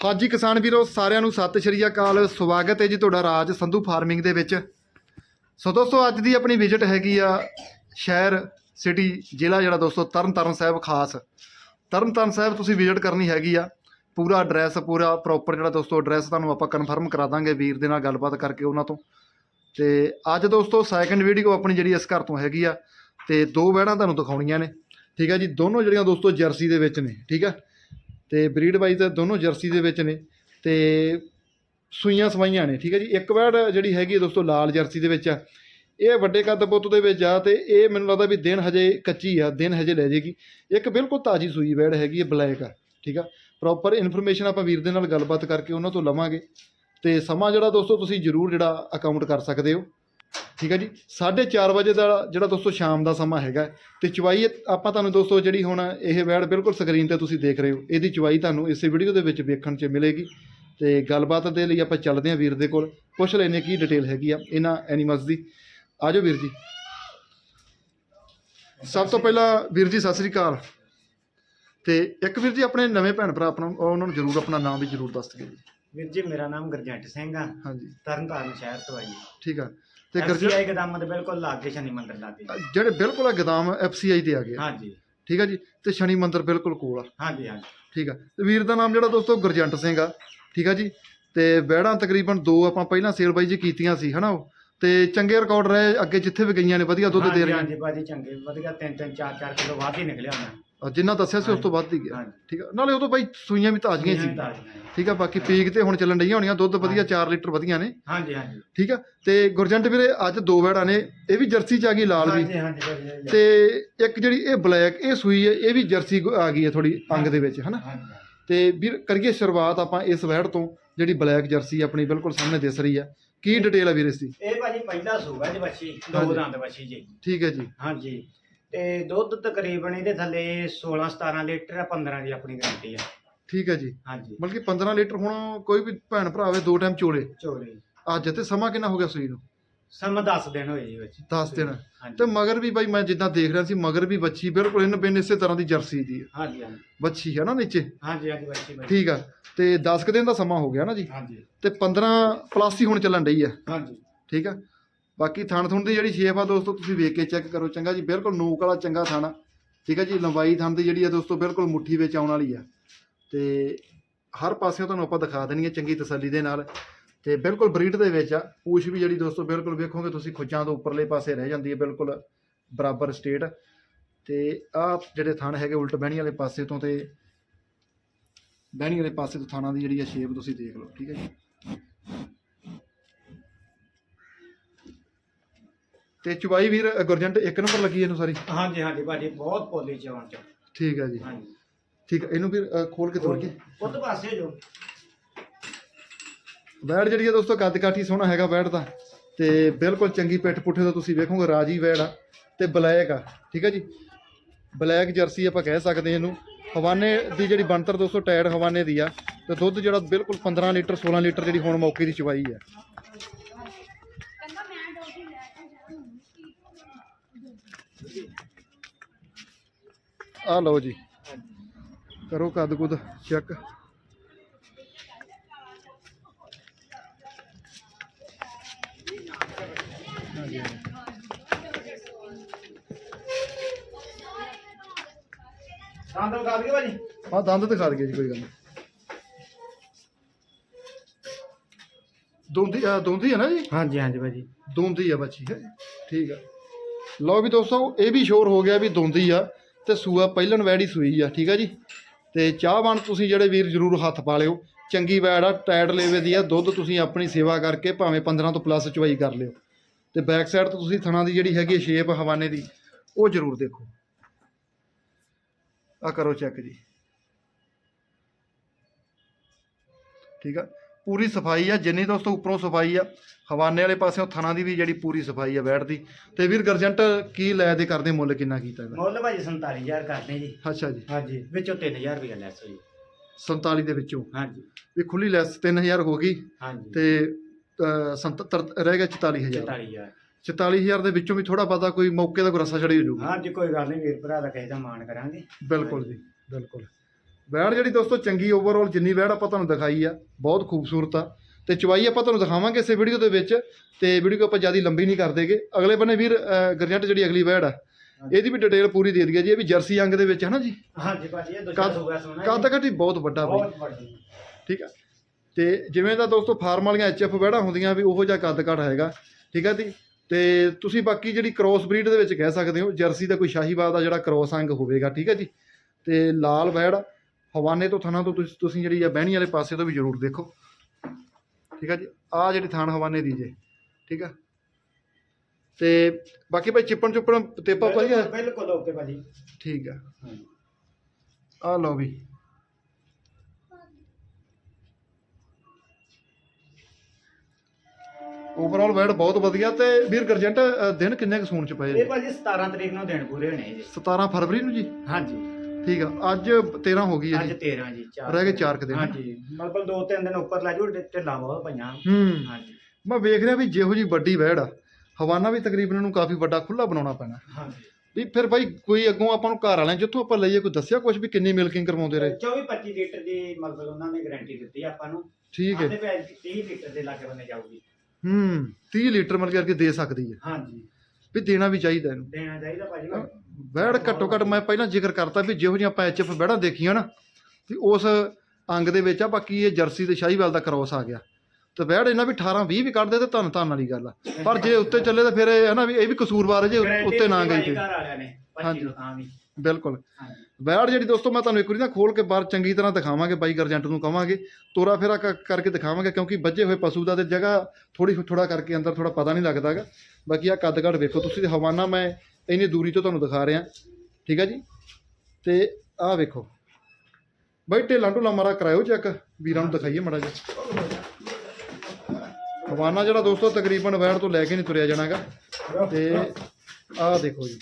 ਹਾਂਜੀ ਕਿਸਾਨ ਵੀਰੋ, ਸਾਰਿਆਂ ਨੂੰ ਸਤਿ ਸ਼੍ਰੀ ਅਕਾਲ। ਸਵਾਗਤ ਹੈ ਜੀ ਤੁਹਾਡਾ ਰਾਜ ਸੰਧੂ ਫਾਰਮਿੰਗ ਦੇ ਵਿੱਚ। ਸੋ ਦੋਸਤੋ, ਅੱਜ ਦੀ ਆਪਣੀ ਵਿਜ਼ਿਟ ਹੈਗੀ ਆ ਸ਼ਹਿਰ ਸਿਟੀ ਜ਼ਿਲ੍ਹਾ ਜਿਹੜਾ ਦੋਸਤੋ, ਤਰਨਤਾਰਨ ਸਾਹਿਬ ਖਾਸ। ਤਰਨਤਾਰਨ ਸਾਹਿਬ ਤੁਸੀਂ ਵਿਜ਼ਿਟ ਕਰਨੀ ਹੈਗੀ ਆ। ਪੂਰਾ ਐਡਰੈਸ ਪੂਰਾ ਪ੍ਰੋਪਰ ਜਿਹੜਾ ਦੋਸਤੋ ਐਡਰੈਸ ਤੁਹਾਨੂੰ ਆਪਾਂ ਕਨਫਰਮ ਕਰਾ ਦਾਂਗੇ ਵੀਰ ਦੇ ਨਾਲ ਗੱਲਬਾਤ ਕਰਕੇ ਉਹਨਾਂ ਤੋਂ। ਤੇ ਅੱਜ ਦੋਸਤੋ ਸੈਕੰਡ ਵੀਡੀਓ ਆਪਣੀ ਜਿਹੜੀ ਇਸ ਘਰ ਤੋਂ ਹੈਗੀ ਆ, ਤੇ ਦੋ ਵਹਿਣਾ ਤੁਹਾਨੂੰ ਦਿਖਾਉਣੀਆਂ ਨੇ। ਠੀਕ ਹੈ ਜੀ, ਦੋਨੋਂ ਜਿਹੜੀਆਂ ਦੋਸਤੋ, ਜਰਸੀ ਦੇ ਵਿੱਚ ਨੇ। ਠੀਕ ਹੈ ਤੇ ਬਰੀਡ ਵਾਈਜ਼ ਦੋਨੋਂ ਜਰਸੀ ਦੇ ਵਿੱਚ ਨੇ ਤੇ ਸੂਈਆਂ ਸਵਾਈਆਂ ਨੇ, ਠੀਕ ਹੈ ਜੀ? ਇੱਕ ਵੈੜ ਜਿਹੜੀ ਹੈਗੀ ਹੈ ਦੋਸਤੋ ਲਾਲ ਜਰਸੀ ਦੇ ਵਿੱਚ ਆ। ਇਹ ਵੱਡੇ ਕੱਦ ਪੁੱਤ ਦੇ ਵਿੱਚ ਆ ਤੇ ਇਹ ਮੈਨੂੰ ਲੱਗਦਾ ਵੀ ਦਿਨ ਹਜੇ ਕੱਚੀ ਆ, ਦਿਨ ਹਜੇ ਲੈ ਜੇਗੀ। ਇੱਕ ਬਿਲਕੁਲ ਤਾਜੀ ਸੂਈ ਵੈੜ ਹੈਗੀ ਹੈ, ਬਲੈਕ ਆ, ਠੀਕ ਆ? ਪ੍ਰੋਪਰ ਇਨਫੋਰਮੇਸ਼ਨ ਆਪਾਂ ਵੀਰ ਦੇ ਨਾਲ ਗੱਲਬਾਤ ਕਰਕੇ ਉਹਨਾਂ ਤੋਂ ਲਵਾਂਗੇ। ਤੇ ਸਮਾਂ ਜਿਹੜਾ ਦੋਸਤੋ ਤੁਸੀਂ ਜਰੂਰ ਜਿਹੜਾ ਅਕਾਊਂਟ ਕਰ ਸਕਦੇ ਹੋ। ਠੀਕ ਹੈ ਜੀ? 4:30 ਵਜੇ ਦਾ ਜਿਹੜਾ ਦੋਸਤੋ ਸ਼ਾਮ ਦਾ ਸਮਾਂ ਹੈਗਾ ਤੇ ਚਵਾਈ ਆਪਾਂ ਤੁਹਾਨੂੰ ਦੋਸਤੋ ਜਿਹੜੀ ਹੁਣ ਇਹ ਵੈੜ ਬਿਲਕੁਲ ਸਕਰੀਨ ਤੇ ਤੁਸੀਂ ਦੇਖ ਰਹੇ ਹੋ। ਇਹਦੀ ਚਵਾਈ ਤੁਹਾਨੂੰ ਇਸੇ ਵੀਡੀਓ ਦੇ ਵਿੱਚ ਵੇਖਣ 'ਚ ਮਿਲੇਗੀ। ਤੇ ਗੱਲਬਾਤ ਦੇ ਲਈ ਆਪਾਂ ਚੱਲਦੇ ਹਾਂ ਵੀਰ ਦੇ ਕੋਲ। ਪੁੱਛ ਲੈਨੇ ਕੀ ਡਿਟੇਲ ਹੈਗੀ ਆ ਇਹਨਾਂ ਐਨੀਮਲਸ ਦੀ। ਆਜੋ ਵੀਰ ਜੀ। ਸਭ ਤੋਂ ਪਹਿਲਾਂ ਵੀਰ ਜੀ ਸਤਿ ਸ੍ਰੀ ਅਕਾਲ। ਤੇ ਇੱਕ ਵੀਰ ਜੀ ਆਪਣੇ ਨਵੇਂ ਭੈਣ ਭਰਾ ਆਪਣਾ ਉਹਨਾਂ ਨੂੰ ਜਰੂਰ ਆਪਣਾ ਨਾਮ ਵੀ ਜਰੂਰ ਦੱਸ ਦਿਓ। ਜੀ ਵੀਰ ਜੀ ਮੇਰਾ ਨਾਮ ਗੁਰਜੰਟ ਸਿੰਘ ਆ। ਹਾਂਜੀ। ਤਰਨਤਾਰਨ ਸ਼ਹਿਰ ਤੋਂ ਆ ਜੀ। ਠੀਕ ਆ। ਤੇ ਤੇ ਗਰਜ ਗਰਜੀਆਈ ਗਦਾਮ ਦੇ ਬਿਲਕੁਲ ਲਾਗੇ ਸ਼ਨੀ ਮੰਦਿਰ ਲਾਗੇ। ਜਿਹੜੇ ਬਿਲਕੁਲ ਆ ਗਦਾਮ ਐਫਸੀਆਈ ਤੇ ਆ ਗਏ। ਹਾਂਜੀ। ਠੀਕ ਆ ਜੀ? ਤੇ ਸ਼ਨੀ ਮੰਦਿਰ ਬਿਲਕੁਲ ਕੋਲ ਆ। ਹਾਂਜੀ ਹਾਂਜੀ। ਠੀਕ ਆ। ਤੇ ਵੀਰ ਦਾ ਨਾਮ ਜਿਹੜਾ ਦੋਸਤੋ ਗੁਰਜੰਟ ਸਿੰਘ ਆ। ਠੀਕ ਆ ਜੀ? ਤੇ ਵਹਿੜਾਂ ਤਕਰੀਬਨ ਦੋ ਆਪਾਂ ਪਹਿਲਾਂ ਸੇਲ ਬਾਈ ਜੀ ਕੀਤੀਆਂ ਸੀ ਹਨਾ ਉਹ? ਤੇ ਚੰਗੇ ਰਿਕਾਰਡ ਰਹੇ ਅੱਗੇ ਜਿੱਥੇ ਵੀ ਗਈਆਂ ਨੇ ਵਧੀਆ ਦੁੱਧ ਦੇ ਹਾਂਜੀ, ਰਹੀਆਂ ਹਾਂਜੀ ਬਾਜੀ ਚੰਗੇ ਵਧੀਆ। ਤਿੰਨ ਤਿੰਨ ਚਾਰ ਚਾਰ ਕਿਲੋ ਵੱਧ ਹੀ ਨਿਕਲਿਆ ਉਹਨਾਂ ਜਿੰਨਾ ਦੱਸਿਆ ਸੀ ਉਸ ਤੋਂ ਵੱਧ ਹੀ ਗਿਆ। ਹਾਂਜੀ। ਠੀਕ ਆ? ਨਾਲੇ ਉਹ ਤੋਂ ਬਾਈ ਸੂਈਆਂ ਵੀ ਤਾਜ਼ੀਆਂ ਹੀ ਸੀ। ਠੀਕ ਆ? ਬਾਕੀ ਪੀਕ ਤੇ ਹੁਣ ਚੱਲਣ ਡਈਆਂ ਹੋਣੀਆਂ ਦੁੱਧ ਵਧੀਆ 4 ਲੀਟਰ ਵਧੀਆਂ ਨੇ। ਹਾਂਜੀ ਹਾਂਜੀ। ਠੀਕ ਆ? ਤੇ ਗੁਰਜੰਟ ਵੀਰੇ ਅੱਜ ਦੋ ਵਹਿੜਾਂ ਨੇ ਇਹ ਵੀ ਜਰਸੀ ਚ ਆ ਗਈ ਲਾਲ ਵੀ। ਹਾਂਜੀ ਹਾਂਜੀ ਹਾਂਜੀ ਤੇ ਇੱਕ ਜਿਹੜੀ ਇਹ ਬਲੈਕ ਇਹ ਸੂਈ ਹੈ ਇਹ ਵੀ ਜਰਸੀ ਆ ਗਈ ਹੈ ਥੋੜੀ ਅੰਗ ਦੇ ਵਿੱਚ ਹਨਾ? ਹਾਂਜੀ ਤੇ ਵੀਰ ਕਰੀਏ ਸ਼ੁਰੂਆਤ ਆਪਾਂ ਇਸ ਵਹਿੜ ਤੋਂ ਜਿਹੜੀ ਬਲੈਕ ਜਰਸੀ ਆਪਣੀ ਬਿਲਕੁਲ ਸਾਹਮਣੇ ਦਿਸ ਰਹੀ ਆ ਕੀ ਡਿਟੇਲ ਆ ਵੀਰ ਇਸ ਦੀ? ਇਹ ਭਾਜੀ ਪਹਿਲਾ ਸੂਗਾ ਜੀ ਬੱਚੀ ਹਾਂਜੀ। ਦੋ ਦੰਦ ਬੱਚੀ ਜੀ। ਠੀਕ ਹੈ ਜੀ। ਹਾਂਜੀ। ਤੇ ਦੁੱਧ ਤਕਰੀਬਨ ਇਹਦੇ ਥੱਲੇ 16 17 ਲੀਟਰ ਆ 15 ਦੀ ਆਪਣੀ ਗਾਰੰਟੀ ਆ। ਠੀਕ ਹੈ ਜੀ। ਹਾਂਜੀ। ਬਲਕਿ 15 ਲੀਟਰ ਹੁਣ ਕੋਈ ਵੀ ਭੈਣ ਭਰਾ ਦੋ ਟਾਈਮ ਚੋਲੇ। ਚੋਲੇ। ਅੱਜ ਤੇ ਸਮਾਂ ਕਿੰਨਾ ਹੋ ਗਿਆ ਸੂਈ ਨੂੰ? ਸਮਾਂ 10 ਦਿਨ ਹੋਏ ਜੀ ਬੱਚੀ 10 ਦਿਨ। ਤੇ ਮਗਰ ਵੀ ਬਾਈ ਮੈਂ ਜਿੱਦਾਂ ਦੇਖ ਰਿਹਾ ਸੀ ਮਗਰ ਵੀ ਬੱਚੀ ਬਿਲਕੁਲ ਇਹਨ ਬਿਨ ਇਸੇ ਤਰ੍ਹਾਂ ਦੀ ਜਰਸੀ ਦੀ ਹੈ ਹਾਂਜੀ ਹਾਂਜੀ। ਬੱਚੀ ਹੈ ਨਾ ਨੀਚੇ? ਹਾਂਜੀ ਹਾਂਜੀ ਬੱਚੀ ਬੱਚੀ ਠੀਕ ਆ। ਤੇ 10 ਕੁ ਦਿਨ ਦਾ ਸਮਾਂ ਹੋ ਗਿਆ ਨਾ ਜੀ। ਹਾਂਜੀ। ਤੇ 15 ਪਲੱਸ ਹੀ ਹੁਣ ਚੱਲਣ ਆ। ਹਾਂਜੀ। ਠੀਕ ਆ। ਬਾਕੀ ਥਣ ਥੁਣ ਦੀ ਜਿਹੜੀ ਸ਼ੇਪ ਆ ਦੋਸਤੋ, ਤੁਸੀਂ ਵੇਖ ਕੇ ਚੈੱਕ ਕਰੋ ਚੰਗਾ ਜੀ, ਬਿਲਕੁਲ ਨੂਕ ਵਾਲਾ ਚੰਗਾ ਥਣ ਆ। ਠੀਕ ਹੈ ਜੀ, ਲੰਬਾਈ ਥਣ ਦੀ ਜਿਹੜੀ ਆ ਦੋਸਤੋ, ਬਿਲਕੁਲ ਮੁੱਠੀ ਵਿੱਚ ਆਉਣ ਵਾਲੀ ਆ। ਤੇ ਹਰ ਪਾਸਿਓਂ ਤੁਹਾਨੂੰ ਆਪਾਂ ਦਿਖਾ ਦੇਣੀ ਹੈ ਚੰਗੀ ਤਸੱਲੀ ਦੇ ਨਾਲ। ਤੇ ਬਿਲਕੁਲ ਬਰੀਡ ਦੇ ਵਿੱਚ ਆ। ਪੂਛ ਵੀ ਜਿਹੜੀ ਦੋਸਤੋ, ਬਿਲਕੁਲ ਵੇਖੋਗੇ ਤੁਸੀਂ, ਖੁੱਜਾਂ ਤੋਂ ਉੱਪਰਲੇ ਪਾਸੇ ਰਹਿ ਜਾਂਦੀ ਹੈ ਬਿਲਕੁਲ ਬਰਾਬਰ ਸਟੇਟ ਤੇ ਆ ਜਿਹੜੇ ਥਣ ਹੈਗੇ ਉਲਟ ਬਹਿਣੀ ਵਾਲੇ ਪਾਸੇ ਤੋਂ ਤੇ ਬਹਿਣੀ ਵਾਲੇ ਪਾਸੇ ਤੋਂ ਥਾਣਾ ਦੀ ਜਿਹੜੀ ਆ ਸ਼ੇਪ ਤੁਸੀਂ ਦੇਖ ਲਓ, ਠੀਕ ਹੈ ਜੀ। ਤੇ ਚੁਬਾਈ ਵੀਰ ਗੁਰਜੰਟ ਇੱਕ ਨੰਬਰ ਲੱਗੀ ਇਹਨੂੰ ਸਾਰੀ? ਹਾਂਜੀ ਹਾਂਜੀ ਭਾਜੀ ਬਹੁਤ ਪੋਲੀ ਚਵਣ ਚ ਠੀਕ ਹੈ ਜੀ। ਹਾਂਜੀ। ਠੀਕ ਹੈ ਇਹਨੂੰ ਅ, ਖੋਲ ਕੇ ਤੋੜ ਕੇ। ਉੱਤ ਪਾਸੇ ਜੋ ਵੈੜ ਜਿਹੜੀ ਹੈ ਦੋਸਤੋ ਕੱਦ ਕਾਠੀ ਸੋਹਣਾ ਹੈਗਾ ਵੈੜ ਦਾ। ਤੇ ਬਿਲਕੁਲ ਚੰਗੀ ਪਿੱਠ ਪੁੱਠੇ ਦਾ ਤੁਸੀਂ ਵੇਖੋਗੇ ਰਾਜੀ ਵੈੜ ਆ ਤੇ ਬਲੈਕ ਆ। ਠੀਕ ਹੈ ਜੀ? ਬਲੈਕ ਜਰਸੀ ਆਪਾਂ ਕਹਿ ਸਕਦੇ ਹਾਂ ਇਹਨੂੰ। ਹਵਾਨੇ ਦੀ ਜਿਹੜੀ ਬਣਤਰ ਦੋਸਤੋ ਟਾਇਰ ਹਵਾਨੇ ਦੀ ਆ। ਤੇ ਦੁੱਧ ਜਿਹੜਾ ਬਿਲਕੁਲ 15 ਲੀਟਰ 16 ਲੀਟਰ ਜਿਹੜੀ ਹੁਣ ਮੌਕੇ ਦੀ ਚਵਾਈ ਆ। ਆ ਲਓ ਜੀ। ਕਰੋ ਕੱਦ ਕੁਦ ਚੈੱਕ ਦੰਦ ਕਰ ਦਈਏ ਭਾਜੀ। ਆ ਦੰਦ ਦਿਖਾ ਦਈਏ ਜੀ ਕੋਈ ਗੱਲ ਨਹੀਂ। ਦੋਂਦੀ ਆ ਦੋਂਦੀ ਹੈ ਨਾ ਜੀ? ਹਾਂਜੀ ਹਾਂਜੀ ਭਾਜੀ। ਦੋਂਦੀ ਆ ਬੱਚੀ ਹੈ? ਠੀਕ ਆ। ਲਓ ਵੀ ਦੋਸਤੋ ਇਹ ਵੀ ਸ਼ੋਰ ਹੋ ਗਿਆ ਵੀ ਦੋਂਦੀ ਆ। ਤੇ ਸੂਆ ਪਹਿਲਣ ਵੈੜੀ ਸੂਈ ਆ, ਠੀਕ ਆ ਜੀ? ਤੇ ਚਾਹ ਬਣ ਤੁਸੀਂ ਜਿਹੜੇ ਵੀਰ ਜਰੂਰ ਹੱਥ ਪਾ ਲਿਓ। ਚੰਗੀ ਵੈੜ ਆ, ਟਾਇਰ ਲੇਵੇ ਦੀ ਆ, ਦੁੱਧ ਤੁਸੀਂ ਆਪਣੀ ਸੇਵਾ ਕਰਕੇ ਭਾਵੇਂ 15 ਤੋਂ ਪਲੱਸ ਚਵਾਈ ਕਰ ਲਿਓ। ਤੇ ਬੈਕ ਸਾਈਡ ਤੋਂ ਤੁਸੀਂ ਥਣਾ ਦੀ ਜਿਹੜੀ ਹੈਗੀ ਸ਼ੇਪ ਹਵਾਨੇ ਦੀ, ਉਹ ਜਰੂਰ ਦੇਖੋ। ਆ ਕਰੋ ਚੈੱਕ ਜੀ। ਠੀਕ ਆ? ਪੂਰੀ ਸਫ਼ਾਈ ਆ ਜਿੰਨੀ ਦੋਸਤੋ ਉੱਪਰੋਂ ਸਫ਼ਾਈ ਆ। ਹਵਾਨੇ ਵਾਲੇ ਪਾਸਿਓਂ ਥਣਾ ਦੀ ਵੀ ਜਿਹੜੀ ਪੂਰੀ ਸਫ਼ਾਈ ਆ ਬੈਠ ਦੀ ਤੇ ਵੀਰ ਗਰਜੰਟ ਕੀ ਲੈ ਦੇ ਕਰਦੇ ਮੁੱਲ ਕਿੰਨਾ ਕੀਤਾ ਇਹਦਾ? ਮੁੱਲ ਭਾਜੀ 47000 ਕਰਦੇ ਜੀ। ਅੱਛਾ ਜੀ। ਹਾਂਜੀ ਵਿੱਚੋਂ 3000 ਰੁਪਏ ਲੈਸ ਹੋਈ। 47 ਦੇ ਵਿੱਚੋਂ? ਹਾਂਜੀ। ਵੀ ਖੁੱਲੀ ਲੈਸ 3000 ਹੋ ਗਈ। ਹਾਂਜੀ। ਤੇ ਅਹ, 77 ਰਹਿ ਗਿਆ 44000 44000 44000 ਦੇ ਵਿੱਚੋਂ ਵੀ ਥੋੜਾ ਪਤਾ ਕੋਈ ਮੌਕੇ ਦਾ ਕੋਈ ਰਸਾ ਚੜੀ ਹੋ ਜਾਊਗਾ। ਹਾਂਜੀ ਕੋਈ ਗੱਲ ਨਹੀਂ ਵੀਰ ਭਰਾ ਦਾ ਕਿਸੇ ਦਾ ਮਾਣ ਕਰਾਂਗੇ। ਬਿਲਕੁਲ ਜੀ ਬਿਲਕੁਲ। ਵੈੜ ਜਿਹੜੀ ਦੋਸਤੋ ਚੰਗੀ ਓਵਰਆਲ ਜਿੰਨੀ ਵੈੜ ਆਪਾਂ ਤੁਹਾਨੂੰ ਦਿਖਾਈ ਆ ਬਹੁਤ ਖੂਬਸੂਰਤ ਆ। ਤੇ ਚਵਾਈ ਆਪਾਂ ਤੁਹਾਨੂੰ ਦਿਖਾਵਾਂਗੇ ਇਸੇ ਵੀਡੀਓ ਦੇ ਵਿੱਚ ਤੇ ਵੀਡੀਓ ਆਪਾਂ ਜ਼ਿਆਦਾ ਲੰਬੀ ਨਹੀਂ ਕਰ ਦੇਗੇ। ਅਗਲੇ ਬੰਨੇ ਵੀਰ ਗਰਜੰਟ ਜਿਹੜੀ ਅਗਲੀ ਵੈੜ ਆ ਇਹਦੀ ਵੀ ਡਿਟੇਲ ਪੂਰੀ ਦੇ ਦਈਏ ਜੀ ਇਹ ਵੀ ਜਰਸੀ ਅੰਗ ਦੇ ਵਿੱਚ ਹੈ ਨਾ ਜੀ? ਹਾਂਜੀ ਭਾਜੀ ਇਹ ਦੂਜਾ ਕੱਦ- ਸੂਗਾ ਸੋਨਾ ਕੱਦ ਘੱਟੀ ਬਹੁਤ ਵੱਡਾ ਬਈ। ਬਹੁਤ ਵੱਡੀ। ਠੀਕ ਆ। ਤੇ ਜਿਵੇਂ ਦਾ ਦੋਸਤੋ ਫਾਰਮ ਵਾਲੀਆਂ ਐਚਐਫ ਵੈੜਾਂ ਹੁੰਦੀਆਂ ਵੀ ਉਹੋ ਜਿਹਾ ਕੱਦ ਘੱਟ ਹੈਗਾ। ਠੀਕ ਆ ਜੀ? ਤੇ ਤੁਸੀਂ ਬਾਕੀ ਜਿਹੜੀ ਕ੍ਰੋਸ ਬਰੀਡ ਦੇ ਵਿੱਚ ਕਹਿ ਸਕਦੇ ਹੋ ਜਰਸੀ ਦਾ ਕੋਈ ਸ਼ਾਹੀਵਾਲ ਦਾ ਜਿਹੜਾ ਕ੍ਰੋਸ ਅੰਗ ਹੋਵੇਗਾ। ਠੀਕ ਆ ਜੀ? ਤੇ ਲਾਲ ਵੈੜ ਹਵਾਨੇ ਤੋਂ ਥਣਾ ਤੋਂ ਤੁਸੀਂ ਤੁਸੀਂ ਜਿਹੜੀ ਆ ਬਹਿਣੀ ਵਾਲੇ ਪਾਸੇ ਤੋਂ ਵੀ ਜ਼ਰੂਰ ਦੇਖੋ। ਠੀਕ ਆ ਜੀ? ਆ ਜਿਹੜੀ ਥਾਣ ਹਵਾਨੇ ਦੀ ਜੇ। ਠੀਕ ਆ? ਤੇ ਬਾਕੀ ਭਾਈ ਚਿੱਪਣ ਚੁੱਪਣ ਤੇਪਾ ਵਧੀਆ ਬਿਲਕੁਲ- ਬਿਲਕੁਲ ਓਕੇ ਭਾਜੀ। ਠੀਕ ਆ। ਆ ਲਓ ਵੀ। ਓਵਰਆਲ ਵੈਟ ਬਹੁਤ ਵਧੀਆ ਤੇ ਵੀਰ ਗਰਜੈਂਟ ਦਿਨ ਕਿੰਨੇ ਕੁ ਸੂਣ ਚ ਪਏ ਇਹ ਜੀ ਭਾਜੀ 17 ਤਰੀਕ ਨੂੰ ਦਿਨ ਪੂਰੇ ਹੋਣੇ ਜੀ। 17 ਫਰਵਰੀ ਨੂੰ ਜੀ? ਹਾਂਜੀ। ਠੀਕ ਆ ਅੱਜ 13 ਹੋ ਗਈ ਹੈ ਅੱਜ ਜੀ 13 ਜੀ ਚਾਰ ਰਹਿ ਗਏ ਚਾਰ ਕੁ ਦਿਨ। ਹਾਂਜੀ ਮਤਲਬ ਦੋ ਤਿੰਨ ਦਿਨ ਉੱਪਰ ਲੈ ਜੂ ਢਿੱਲਾਂ ਬਹੁਤ ਪਈਆਂ। ਹੂੰ। ਹਾਂਜੀ। ਮੈਂ ਵੇਖ ਰਿਹਾ ਵੀ ਜਿਹੋ ਜੀ ਵੱਡੀ ਵੈੜ ਆ ਹਵਾਨਾ ਵੀ ਤਕਰੀਬਨ ਇਹਨੂੰ ਕਾਫੀ ਵੱਡਾ ਖੁੱਲਾ ਬਣਾਉਣਾ ਪੈਣਾ। ਹਾਂਜੀ। ਵੀ ਫਿਰ ਭਾਈ ਕੋਈ ਅੱਗੋਂ ਆਪਾਂ ਨੂੰ ਘਰ ਵਾਲਿਆਂ ਜਿੱਥੋਂ ਆਪਾਂ ਲਈਏ ਕੋਈ ਦੱਸਿਆ ਕੁਝ ਵੀ ਕਿੰਨੀ ਮਿਲਕਿੰਗ ਕਰਵਾਉਂਦੇ ਰਹੇ? 24 25 ਲੀਟਰ ਦੀ ਮਤਲਬ ਉਹਨਾਂ ਨੇ ਗਾਰੰਟੀ ਦਿੱਤੀ ਆਪਾਂ ਨੂੰ। ਠੀਕ ਹੈ। ਆਂਦੇ ਪੈ 30 ਲੀਟਰ ਦੇ ਲਾਗੇ ਬੰਨੇ ਜਾਊਗੀ। ਹੂੰ 30 ਲੀਟਰ ਮਿਲ ਕਰਕੇ ਦੇ ਸਕਦੀ ਹੈ। ਹਾਂਜੀ। ਵੀ ਦੇਣਾ ਵੀ ਚਾਹੀਦਾ ਇਹਨੂੰ। ਦੇਣਾ ਚਾਹੀਦਾ ਭਾਜੀ। ਵੈੜ ਘੱਟੋ ਘੱਟ ਮੈਂ ਪਹਿਲਾਂ ਜ਼ਿਕਰ ਕਰਤਾ ਵੀ ਜਿਹੋ ਜਿਹੀਆਂ ਆਪਾਂ ਐਚਐਫ ਵੈੜਾਂ ਦੇਖੀਆਂ ਨਾ ਤੇ ਉਸ ਅੰਗ ਦੇ ਵਿੱਚ ਆ ਬਾਕੀ ਇਹ ਜਰਸੀ ਤੇ ਸ਼ਾਹੀਵਾਲ ਦਾ ਕ੍ਰੋਸ ਆ ਗਿਆ। ਤੇ ਵੈੜ ਇਹਨਾਂ ਵੀ 18 20 ਵੀ ਕੱਢਦੇ ਤੇ ਧੰਨ ਧੰਨ ਵਾਲੀ ਗੱਲ ਆ। ਪਰ ਜੇ ਉੱਤੇ ਚੱਲੇ ਤਾਂ ਫਿਰ ਇਹ ਹੈ ਨਾ ਵੀ ਇਹ ਵੀ ਕਸੂਰਵਾਰ ਹੈ ਜੇ ਉੱਤੇ ਨਾ ਗਈ ਤੇ। ਘਰ ਵਾਲਿਆਂ ਨੇ 25 ਹਾਂਜੀ। ਬਿਲਕੁਲ। ਵੈੜ ਜਿਹੜੀ ਦੋਸਤੋ ਮੈਂ ਤੁਹਾਨੂੰ ਇੱਕ ਵਾਰੀ ਨਾ ਖੋਲ ਕੇ ਬਾਹਰ ਚੰਗੀ ਤਰ੍ਹਾਂ ਦਿਖਾਵਾਂਗੇ ਬਾਈ ਗਰਜੈਂਟ ਨੂੰ ਕਵਾਂਗੇ। ਤੋਰਾ ਫੇਰਾ ਕਰਕੇ ਦਿਖਾਵਾਂਗੇ ਕਿਉਂਕਿ ਵੱਜੇ ਹੋਏ ਪਸ਼ੂ ਦਾ ਤੇ ਜਗ੍ਹਾ ਥੋੜੀ ਥੋੜਾ ਕਰਕੇ ਅੰਦਰ ਥੋੜਾ ਪਤਾ ਨਹੀਂ ਲੱਗਦਾਗਾ ਬਾਕੀ ਆ ਕੱਦ ਘੱਟ ਵੇਖੋ ਤੁਸੀਂ ਹਵਾਨਾ ਮੈਂ ਇੰਨੀ ਦੂਰੀ ਤੋਂ ਤੁਹਾਨੂੰ ਦਿਖਾ ਰਿਹਾ। ਠੀਕ ਹੈ ਜੀ? ਤੇ ਆਹ ਵੇਖੋ। ਬਾਈ ਢੇਲਾਂ ਢੁਲਾ ਮਾਰਾ ਕਰਾਇਓ ਚੈੱਕ ਵੀਰਾਂ ਨੂੰ ਦਿਖਾਈਏ ਮੜਾ ਜਿਹਾ। ਹਵਾਨਾ ਜਿਹੜਾ ਦੋਸਤੋ ਤਕਰੀਬਨ ਵੈੜ ਤੋਂ ਲੈ ਕੇ ਨਹੀਂ ਤੁਰਿਆ ਜਾਣਾਗਾ। ਤੇ ਆਹ ਦੇਖੋ ਜੀ।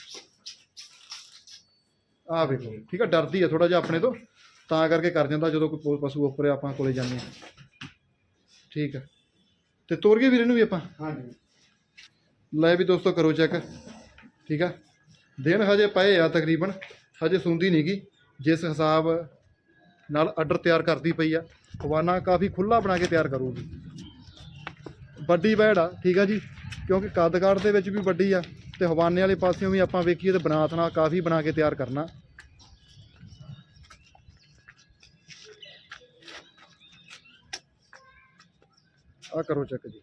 ਆਹ ਵੇਖੋ ਠੀਕ ਆ ਡਰਦੀ ਆ ਥੋੜਾ ਜਿਹਾ ਆਪਣੇ ਤੋਂ ਤਾਂ ਕਰਕੇ ਕਰ ਜਾਂਦਾ ਜਦੋਂ ਕੋਈ ਪਸ਼ੂ ਉੱਪਰ ਆਪਾਂ ਕੋਲੇ ਜਾਂਦੇ ਆ। ਠੀਕ ਆ। ਤੇ ਤੋਰ ਗਏ ਵੀਰੇ ਨੂੰ ਵੀ ਆਪਾਂ? ਹਾਂਜੀ। ਲੈ ਵੀ ਦੋਸਤੋ ਕਰੋ ਚੈੱਕ। ਠੀਕ ਆ। ਦਿਨ ਹਜੇ ਪਏ ਆ ਤਕਰੀਬਨ ਹਜੇ ਸੁੰਦੀ ਨਹੀਂਗੀ ਜਿਸ ਹਿਸਾਬ ਨਾਲ ਆਰਡਰ ਤਿਆਰ ਕਰਦੀ ਪਈ ਆ ਹਵਾਨਾ ਕਾਫੀ ਖੁੱਲਾ ਬਣਾ ਕੇ ਤਿਆਰ ਕਰੂਗੀ। ਵੱਡੀ ਵੈੜ ਆ ਠੀਕ ਆ ਜੀ ਕਿਉਂਕਿ ਕੱਦ-ਕਾਠ ਦੇ ਵਿੱਚ ਵੀ ਵੱਡੀ ਆ। ਤੇ ਹਵਾਨੇ ਵਾਲੇ ਪਾਸਿਓਂ ਵੀ ਆਪਾਂ ਵੇਖੀਏ ਤੇ ਬਨਾਤ ਨਾਲ ਕਾਫੀ ਬਣਾ ਕੇ ਤਿਆਰ ਕਰਨਾ। ਆ ਕਰੋ ਚੱਕ ਜੀ।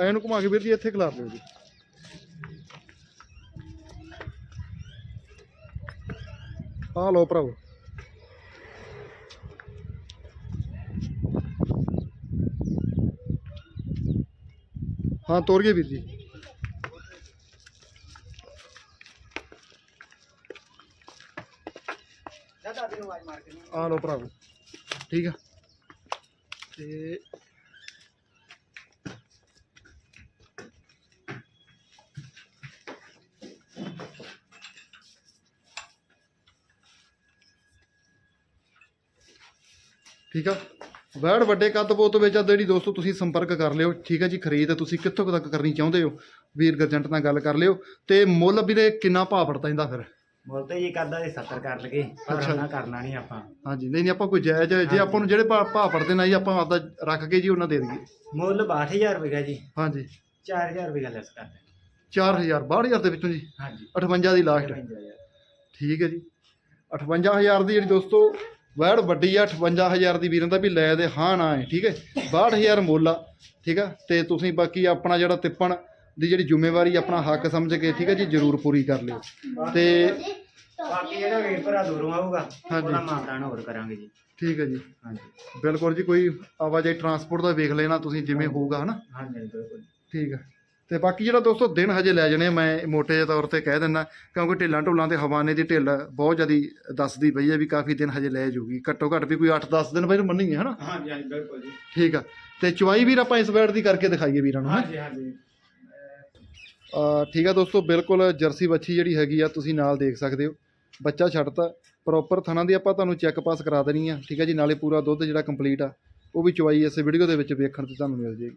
ਐਨ ਘੁਮਾ ਕੇ ਵੀਰ ਜੀ ਇੱਥੇ ਖਿਲਾਰ ਲਿਓ ਜੀ। ਆ ਲਓ ਭਰਾਵੋ। ਹਾਂ ਤੋਰ ਗਏ ਵੀਰ ਜੀ। ਆ ਲਓ ਭਰਾਵੋ ਠੀਕ ਆ। ਤੇ ਠੀਕ ਆ। ਵੈੜ ਵੱਡੇ ਕੱਦ ਬੋਤ ਵਿੱਚ ਆ ਜਿਹੜੀ ਦੋਸਤੋ ਤੁਸੀਂ ਸੰਪਰਕ ਕਰ ਲਿਓ। ਠੀਕ ਆ ਜੀ ਖਰੀਦ ਤੁਸੀਂ ਕਿੱਥੋਂ ਤੱਕ ਕਰਨੀ ਚਾਹੁੰਦੇ ਹੋ? ਵੀਰ ਗਰਜੰਟ ਨਾਲ ਗੱਲ ਕਰ ਲਿਓ। ਤੇ ਮੁੱਲ ਵੀਰੇ ਕਿੰਨਾ ਭਾਅ ਪੜਦਾ ਇਹਦਾ ਫਿਰ? ਮੁੱਲ ਤੇ ਜੀ ਕਰਦਾ ਜੀ 70 ਕਰ ਲਗੇ ਪਰ ਅੱਛਾ। ਉਹਨਾਂ ਕਰਨਾ ਨਹੀਂ ਆਪਾਂ। ਹਾਂਜੀ ਨਹੀਂ ਨਹੀਂ ਆਪਾਂ ਕੋਈ ਜਾਇਜ਼ ਜੇ ਆਪਾਂ ਨੂੰ ਜਿਹੜੇ ਭਾਅ ਭਾਅ ਪੜਦੇ ਨਾ ਜੀ ਆਪਾਂ ਆਪਦਾ ਰੱਖ ਕੇ ਜੀ ਉਹਨਾਂ ਦੇ ਦਈਏ। ਮੁੱਲ 62000 ਰੁਪਏ ਜੀ। ਹਾਂਜੀ। 4000 ਰੁਪਏ ਲੈਸ ਕਰ ਦੇ 4000 62000 ਦੇ ਵਿੱਚੋਂ ਜੀ? ਹਾਂਜੀ। 58 ਦੀ ਲਾਸਟ 55000 ਠੀਕ ਹੈ ਜੀ। 58000 ਦੀ ਜਿਹੜੀ ਦੋਸਤੋ ਵੈੜ ਵੱਡੀ ਆ 58000 ਦੀ ਵੀਰਾਂ ਦਾ ਵੀ ਲੈ ਦੇ ਹਾਂ ਨਾ ਹੈ ਠੀਕ ਹੈ? 62000 ਮੁੱਲ ਆ ਠੀਕ ਆ? ਤੇ ਤੁਸੀਂ ਬਾਕੀ ਆਪਣਾ ਜਿਹੜਾ ਤਿੱਪਣ ਦੀ ਜਿਹੜੀ ਜ਼ਿੰਮੇਵਾਰੀ ਆਪਣਾ ਹੱਕ ਸਮਝ ਕੇ ਠੀਕ ਹੈ ਜੀ ਜ਼ਰੂਰ ਪੂਰੀ ਕਰ ਲਿਓ। ਤੇ ਬਾਕੀ ਜਿਹੜਾ ਵੀਰ ਭਰਾ ਦੂਰੋਂ ਆਊਗਾ ਹਾਂਜੀ। ਉਹਦਾ ਮਾਨਦਾਨ ਹੋਰ ਕਰਾਂਗੇ ਜੀ। ਠੀਕ ਹੈ ਜੀ। ਹਾਂਜੀ। ਬਿਲਕੁਲ ਜੀ ਕੋਈ ਆਵਾਜਾਈ ਟਰਾਂਸਪੋਰਟ ਦਾ ਵੇਖ ਲੈਣਾ ਤੁਸੀਂ ਜਿਵੇਂ ਹੋਊਗਾ ਹਨਾ? ਹਾਂਜੀ ਬਿਲਕੁਲ। ਠੀਕ ਆ। ਤੇ ਬਾਕੀ ਜਿਹੜਾ ਦੋਸਤੋ ਦਿਨ ਹਜੇ ਲੈ ਜਾਣੇ ਮੈਂ ਮੋਟੇ ਜਿਹੇ ਤੌਰ ਤੇ ਕਹਿ ਦਿੰਦਾ ਕਿਉਂਕਿ ਢਿੱਲਾਂ ਢੁੱਲਾਂ ਤੇ ਹਵਾਨੇ ਦੀ ਢਿੱਲ ਬਹੁਤ ਜ਼ਿਆਦੀ ਦੱਸਦੀ ਪਈ ਹੈ ਵੀ ਕਾਫੀ ਦਿਨ ਹਜੇ ਲੈ ਜਾਊਗੀ। ਘੱਟੋ ਘੱਟ ਵੀ ਕੋਈ 8-10 ਦਿਨ ਫਿਰ ਮੰਨੀਏ ਹਨਾ? ਹਾਂਜੀ ਹਾਂਜੀ ਬਿਲਕੁਲ ਜੀ। ਠੀਕ ਆ। ਤੇ ਚਵਾਈ ਵੀਰ ਆਪਾਂ ਇਸ ਵੈਟ ਦੀ ਕਰਕੇ ਦਿਖਾਈਏ ਵੀਰਾਂ ਨੂੰ। ਹਾਂਜੀ ਹਾਂਜੀ। ਠੀਕ ਆ ਦੋਸਤੋ ਬਿਲਕੁਲ ਜਰਸੀ ਬੱਚੀ ਜਿਹੜੀ ਹੈਗੀ ਆ ਤੁਸੀਂ ਨਾਲ ਦੇਖ ਸਕਦੇ ਹੋ। ਬੱਚਾ ਛੱਡਤਾ ਪ੍ਰੋਪਰ ਥਣਾ ਦੀ ਆਪਾਂ ਤੁਹਾਨੂੰ ਚੈੱਕ ਪਾਸ ਕਰਾ ਦੇਣੀ ਆ ਠੀਕ ਆ ਜੀ? ਨਾਲੇ ਪੂਰਾ ਦੁੱਧ ਜਿਹੜਾ ਕੰਪਲੀਟ ਆ ਉਹ ਵੀ ਚਵਾਈ ਇਸ ਵੀਡੀਓ ਦੇ ਵਿੱਚ ਵੇਖਣ ਤੇ ਤੁਹਾਨੂੰ ਮਿਲ ਜੇਗੀ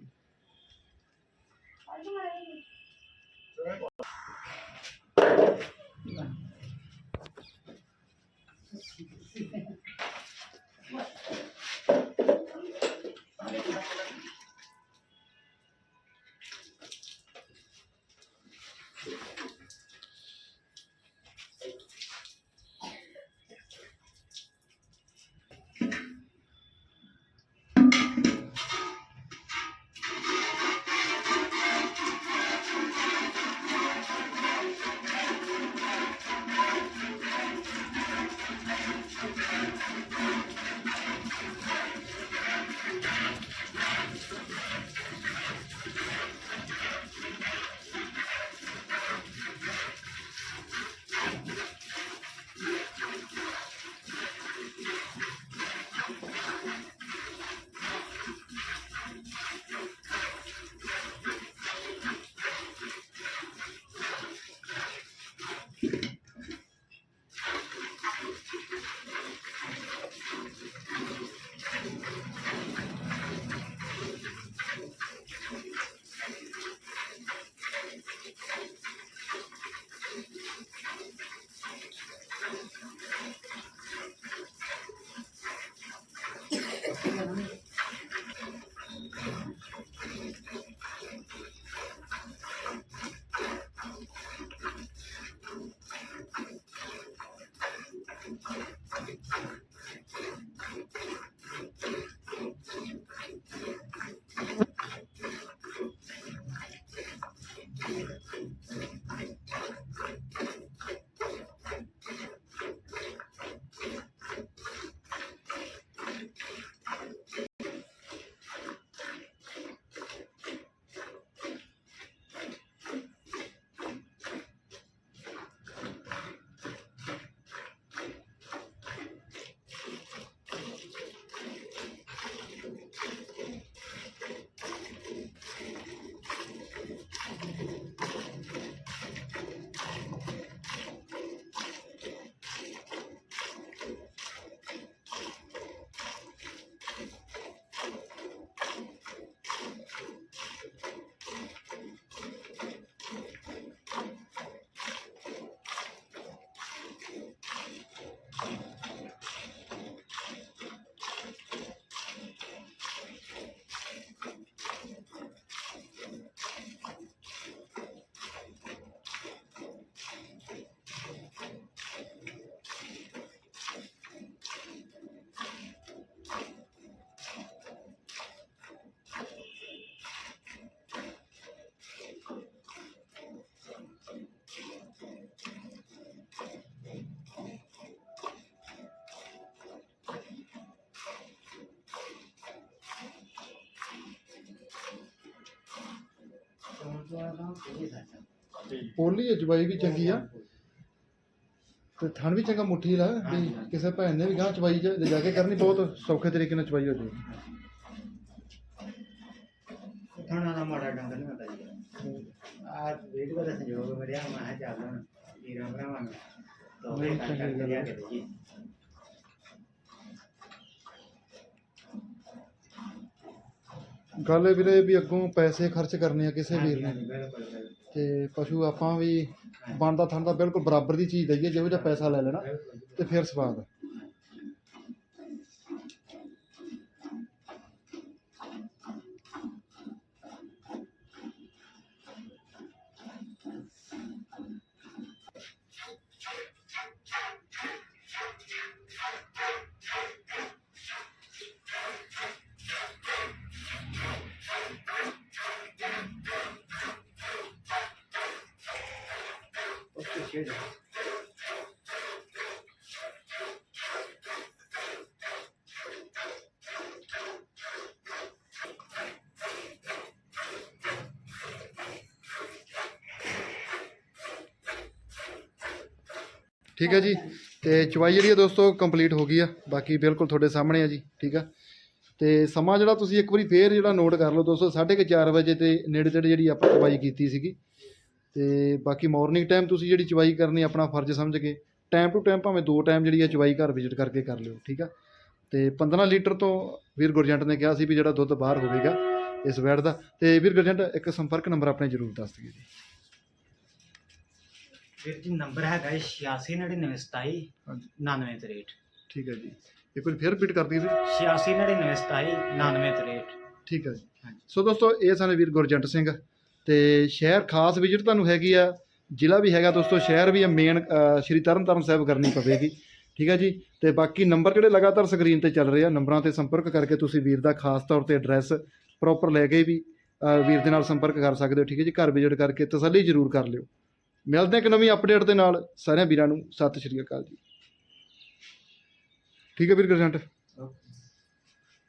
ਪੋਲੀ ਹੈ ਚਵਾਈ ਵੀ ਚੰਗੀ ਆ। ਤੇ ਥਣ ਵੀ ਚੰਗਾ ਮੁੱਠੀ ਲਾ ਵੀ ਕਿਸੇ ਭੈਣ ਨੇ ਵੀ ਗਾਂ ਚਵਾਈ ਜਾ ਜਾ ਕੇ ਕਰਨੀ ਬਹੁਤ ਸੌਖੇ ਤਰੀਕੇ ਨਾਲ ਚਵਾਈ ਹੋ ਜਾਊਗੀ। ਥਾਣਾ ਦਾ ਮਾੜਾ ਡੰਗ ਨਹੀਂ ਹੁੰਦਾ ਜੀ। ਆ ਵੀਡੀਓ ਦਾ ਸੰਯੋਗ ਮਿਲਿਆ ਮੈਂ ਚੱਲ ਹੁਣ ਵੀਰਾਂ ਭਰਾਵਾਂ ਨੂੰ ਨਹੀਂ, ਕਰ ਚੰਗੀ ਗੱਲ ਹੈ। ਕੇ ਗੱਲ ਇਹ ਵੀਰੇ ਵੀ ਅੱਗੋਂ ਪੈਸੇ ਖਰਚ ਕਰਨੇ ਆ ਕਿਸੇ ਵੀਰ ਨੇ ਹਾਂਜੀ, ਤੇ ਪਸ਼ੂ ਆਪਾਂ ਵੀ ਬਣਦਾ ਥਣ ਦਾ ਬਿਲਕੁਲ ਬਰਾਬਰ ਦੀ ਚੀਜ਼ ਦਈਏ ਜਿਹੋ ਜਿਹਾ ਪੈਸਾ ਲੈ ਲੈਣਾ ਬਿਲਕੁਲ। ਤੇ ਫਿਰ ਸਵਾਦ ਆ। ਠੀਕ ਹੈ ਜੀ। ਤੇ ਚਵਾਈ ਜਿਹੜੀ ਆ ਦੋਸਤੋ ਕੰਪਲੀਟ ਹੋ ਗਈ ਆ। ਬਾਕੀ ਬਿਲਕੁਲ ਤੁਹਾਡੇ ਸਾਹਮਣੇ ਆ ਜੀ, ਠੀਕ ਆ। ਤੇ ਸਮਾਂ ਜਿਹੜਾ ਤੁਸੀਂ ਇੱਕ ਵਾਰੀ ਫੇਰ ਜਿਹੜਾ ਨੋਟ ਕਰ ਲਓ ਦੋਸਤੋ 4:30 ਵਜੇ ਤੇ ਨੇੜੇ ਤੇੜੇ ਜਿਹੜੀ ਆਪਾਂ ਚਵਾਈ ਕੀਤੀ ਸੀਗੀ। ਤੇ ਬਾਕੀ ਮਾਰਨਿੰਗ ਟਾਈਮ ਤੁਸੀਂ ਜਿਹੜੀ ਚਵਾਈ ਕਰਨੀ ਆਪਣਾ ਫਰਜ਼ ਸਮਝ ਕੇ ਟਾਈਮ ਟੂ ਟਾਈਮ ਭਾਵੇਂ ਦੋ ਟਾਈਮ ਜਿਹੜੀ ਆ ਚਵਾਈ ਘਰ ਵਿਜ਼ਿਟ ਕਰਕੇ ਕਰ ਲਿਓ ਠੀਕ ਆ? ਤੇ 15 ਲੀਟਰ ਤੋਂ ਵੀਰ ਗੁਰਜੰਟ ਨੇ ਕਿਹਾ ਸੀ ਵੀ ਜਿਹੜਾ ਦੁੱਧ ਬਾਹਰ ਹੋਵੇਗਾ ਇਸ ਵੈੜ ਦਾ ਤੇ ਵੀਰ ਗੁਰਜੰਟ ਇੱਕ ਸੰਪਰਕ ਨੰਬਰ ਆਪਣੇ ਜ਼ਰੂਰ ਦੱਸ ਦਿਓ ਜੀ। ਵੀਰ ਜੀ ਨੰਬਰ ਹੈਗਾ 869927 ਹਾਂਜੀ। 9963 ਠੀਕ ਹੈ ਜੀ। ਇੱਕ ਵਾਰੀ ਫੇਰ ਰਿਪੀਟ ਕਰ ਦਈਏ ਵੀਰ 869927 9963 ਠੀਕ ਹੈ ਜੀ। ਸੋ ਦੋਸਤੋ ਇਹ ਸਨ ਵੀਰ ਗੁਰਜੰਟ ਸਿੰਘ। ਤੇ ਸ਼ਹਿਰ ਖਾਸ ਵਿਜ਼ਿਟ ਤੁਹਾਨੂੰ ਹੈਗੀ ਆ, ਜ਼ਿਲ੍ਹਾ ਵੀ ਹੈਗਾ ਦੋਸਤੋ, ਸ਼ਹਿਰ ਵੀ ਆ ਮੇਨ ਸ਼੍ਰੀ ਤਰਨਤਾਰਨ ਸਾਹਿਬ ਕਰਨੀ ਪਵੇਗੀ। ਠੀਕ ਹੈ ਜੀ? ਤੇ ਬਾਕੀ ਨੰਬਰ ਜਿਹੜੇ ਲਗਾਤਾਰ ਸਕਰੀਨ ਤੇ ਚੱਲ ਰਹੇ ਆ, ਨੰਬਰਾਂ ਤੇ ਸੰਪਰਕ ਕਰਕੇ ਤੁਸੀਂ ਵੀਰ ਦਾ ਖਾਸ ਤੌਰ ਤੇ ਐਡਰੈਸ ਪ੍ਰੋਪਰ ਲੈ ਕੇ ਵੀ ਵੀਰ ਦੇ ਨਾਲ ਸੰਪਰਕ ਕਰ ਸਕਦੇ ਹੋ। ਠੀਕ ਹੈ ਜੀ? ਘਰ ਵਿਜ਼ਿਟ ਕਰਕੇ ਤਸੱਲੀ ਜ਼ਰੂਰ ਕਰ ਲਿਓ। ਮਿਲਦੇ ਹਾਂ ਇੱਕ ਨਵੀਂ ਅਪਡੇਟ ਦੇ ਨਾਲ। ਸਾਰਿਆਂ ਵੀਰਾਂ ਨੂੰ ਸਤਿ ਸ਼੍ਰੀ ਅਕਾਲ ਜੀ। ਠੀਕ ਹੈ ਵੀਰ ਗੁਰਜੰਟ